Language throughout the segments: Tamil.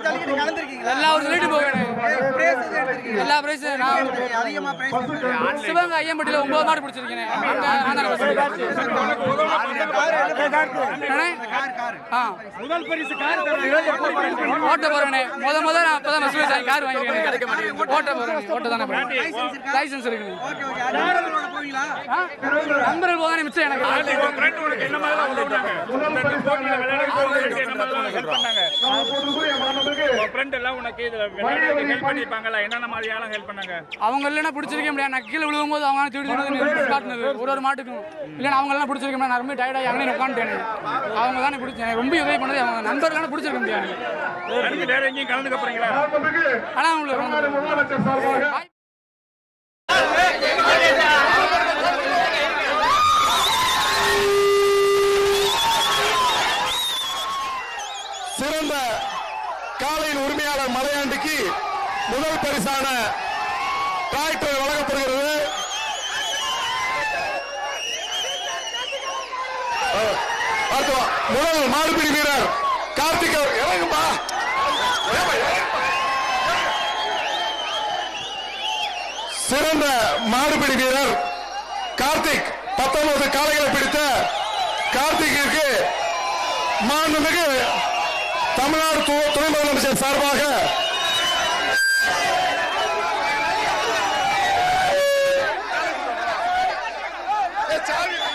ஜல்லிக்கட்டு கலந்துருக்கீங்களா? எல்லா ஒரு சொல்லிட்டு போவேன் எல்லா பிரைஸும் நான் அதிகமா பிரைஸ் சிவகங்கை ஐயம்பட்டியில் ஒன்பது மாடு பிடிச்சிருக்கேன். முதல் பரிசு கார் ஓட்ட போறேனே. முத முத நான் அப்பதான் பஸ் ஆகி கார் வாங்கிருக்கேன் ஓட்ட போறேன். ஓட்ட தானே போறேன். லைசன்ஸ் இருக்கு? Okay okay. நண்பர்களோட போவீங்களா? ஆ? நண்பர்கள் போதானே மிச்சம் எனக்கு? என்ன மாதிரி ஃப்ரெண்ட் எல்லாம் உனக்கு இதுல ஹெல்ப் பண்ணிருப்பாங்கல்ல என்னென்ன மாதிரியான ஹெல்ப் பண்ணாங்க? அவங்க இல்லைன்னா பிடிச்சிருக்க முடியாது. நான் கீழே விழுகும்போது அவங்க திருடி திருடி காட்டினது. ஒரு ஒரு மாட்டுக்கும். இல்லைன்னா அவங்க எல்லாம் பிடிச்சிருக்க முடியாது. நான் ரொம்ப டயர்டாகி அங்கே உட்காந்துட்டேன். அவங்க தானே பிடிச்சேன் ரொம்ப உதவி பண்ணது. அவங்க நண்பர்களான பிடிச்சிருக்க முடியாது. வேற எங்கேயும் கலந்துக்க போறீங்களா? ஆனால் அவங்களுக்கு சிறந்த காலையின் உரிமையாளர் மலையாண்டிக்கு முதல் பரிசான டிராக்டர் வழங்கப்படுகிறது. முதல் மாடுபிடி வீரர் கார்த்திக் அவர். இறங்குப்பா சிறந்த மாடுபிடி வீரர் கார்த்திக். பத்தொன்பது காலைகளை பிடித்த கார்த்திகிற்கு மாண்புமிகு தமிழ்நாடு துணை முதலமைச்சர் சார்பாக சாமி.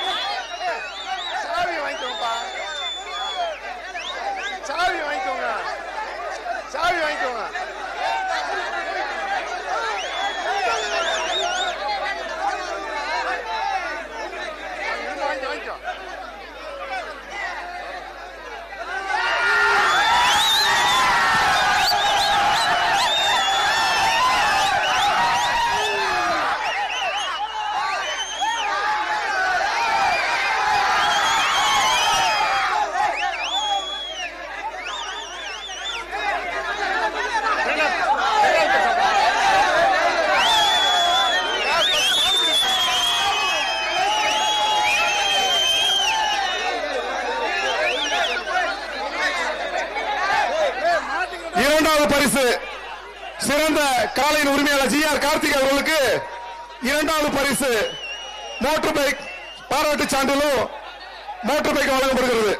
இரண்டாவது பரிசு. சிறந்த காலையின் உரிமையாளர் ஜி ஆர் கார்த்திக் அவர்களுக்கு இரண்டாவது பரிசு. மோட்டார் பைக் பாராட்டு சான்றிதழும் மோட்டார் பைக் வழங்கப்படுகிறது.